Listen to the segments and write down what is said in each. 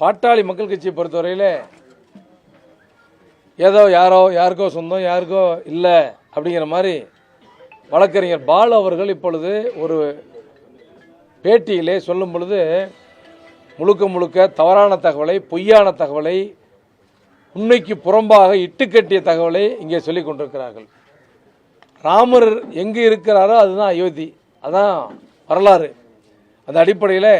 பாட்டாளி மக்கள் கட்சியை பொறுத்தவரையில் ஏதோ யாரோ யாருக்கோ சொந்தம் யாருக்கோ இல்லை அப்படிங்கிற மாதிரி வழக்கறிஞர் பாலு அவர்கள் இப்பொழுது ஒரு பேட்டியிலே சொல்லும் பொழுது முழுக்க முழுக்க தவறான தகவலை பொய்யான தகவலை உண்மைக்கு புறம்பாக இட்டுக்கட்டிய தகவலை இங்கே சொல்லிக் கொண்டிருக்கிறார்கள். ராமர் எங்கே இருக்கிறாரோ அதுதான் அயோத்தி அதான் வரலாறு. அந்த அடிப்படையில்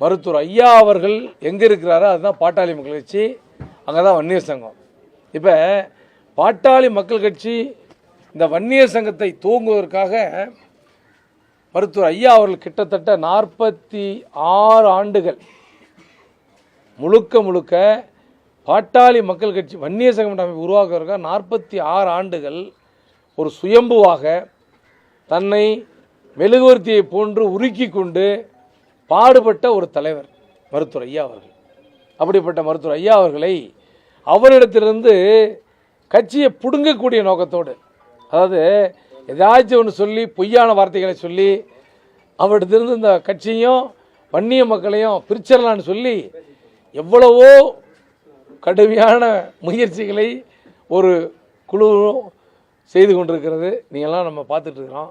மருத்துவர் ஐயா அவர்கள் எங்கே இருக்கிறாரோ அதுதான் பாட்டாளி மக்கள் கட்சி. அங்கே தான் வன்னியர் சங்கம். இப்போ பாட்டாளி மக்கள் கட்சி இந்த வன்னியர் சங்கத்தை தூங்குவதற்காக மருத்துவர் ஐயா அவர்கள் கிட்டத்தட்ட நாற்பத்தி ஆறு ஆண்டுகள் முழுக்க முழுக்க பாட்டாளி மக்கள் கட்சி வன்னியர் சங்கம் அமைப்பு உருவாக்குவதற்காக நாற்பத்தி ஆறு ஆண்டுகள் ஒரு சுயம்புவாக தன்னை மெழுகுவர்த்தியை போன்று உருக்கி கொண்டு பாடுபட்ட ஒரு தலைவர் மருத்துவர் ஐயா அவர்கள். அப்படிப்பட்ட மருத்துவர் ஐயா அவர்களை அவரிடத்திலிருந்து கட்சியை பிடுங்கக்கூடிய நோக்கத்தோடு அதாவது ஏதாச்சும் ஒன்று சொல்லி பொய்யான வார்த்தைகளை சொல்லி அவரிடத்திலிருந்து இந்த கட்சியும் வன்னிய மக்களையும் பிரிச்சிடலான்னு சொல்லி எவ்வளவோ கடுமையான முயற்சிகளை ஒரு குழுவும் செய்து கொண்டிருக்கிறது. நீங்கள்லாம் நம்ம பார்த்துட்ருக்குறோம்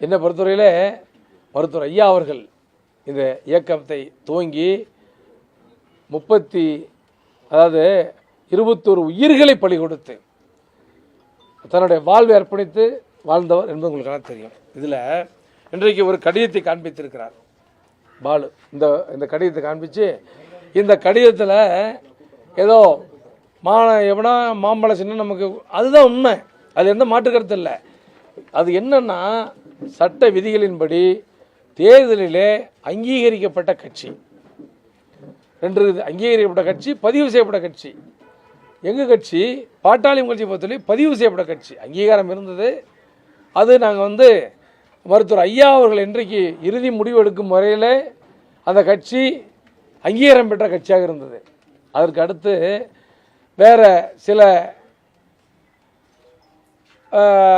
என்னை பொறுத்தவரையில் மருத்துவர் ஐயா அவர்கள் இந்த இயக்கத்தை துவங்கி முப்பத்தி அதாவது இருபத்தோரு உயிர்களை பலி கொடுத்து தன்னுடைய வாழ்வை அர்ப்பணித்து வாழ்ந்தவர் என்பது உங்களுக்கு தெரியும். இதில் இன்றைக்கு ஒரு கடிதத்தை காண்பித்திருக்கிறார். பாலு இந்த இந்த கடிதத்தை காண்பிச்சு இந்த கடிதத்தில் ஏதோ மா எவனா மாம்பழ சின்ன நமக்கு அதுதான் உண்மை. அது எந்த மாற்று கருத்து இல்லை. அது என்னென்னா சட்ட விதிகளின்படி தேர்தலிலே அங்கீகரிக்கப்பட்ட கட்சி. ரெண்டு அங்கீகரிக்கப்பட்ட கட்சி பதிவு செய்யப்பட்ட கட்சி. எங்கள் கட்சி? பாட்டாளி கட்சி பொறுத்தவரை பதிவு செய்யப்பட்ட கட்சி. அங்கீகாரம் இருந்தது. அது நாங்கள் வந்து மருத்துவர் ஐயா அவர்கள் இன்றைக்கு இறுதி முடிவு எடுக்கும் முறையில் அந்த கட்சி அங்கீகாரம் பெற்ற கட்சியாக இருந்தது. அதற்கு அடுத்து வேற சில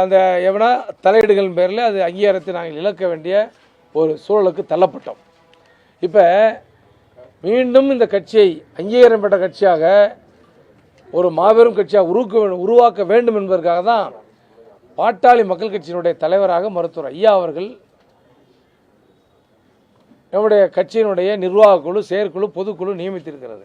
அந்த எவனா தலையீடுகள் பேரில் அது அங்கீகாரத்தை நாங்கள் இழக்க வேண்டிய ஒரு சூழலுக்கு தள்ளப்பட்டோம். இப்போ மீண்டும் இந்த கட்சியை அங்கீகாரம் பெற்ற கட்சியாக ஒரு மாபெரும் கட்சியாக உருவாக்க வேண்டும் உருவாக்க வேண்டும் என்பதற்காக தான் பாட்டாளி மக்கள் கட்சியினுடைய தலைவராக மருத்துவர் ஐயா அவர்கள் நம்முடைய கட்சியினுடைய நிர்வாக குழு செயற்குழு பொதுக்குழு நியமித்திருக்கிறது.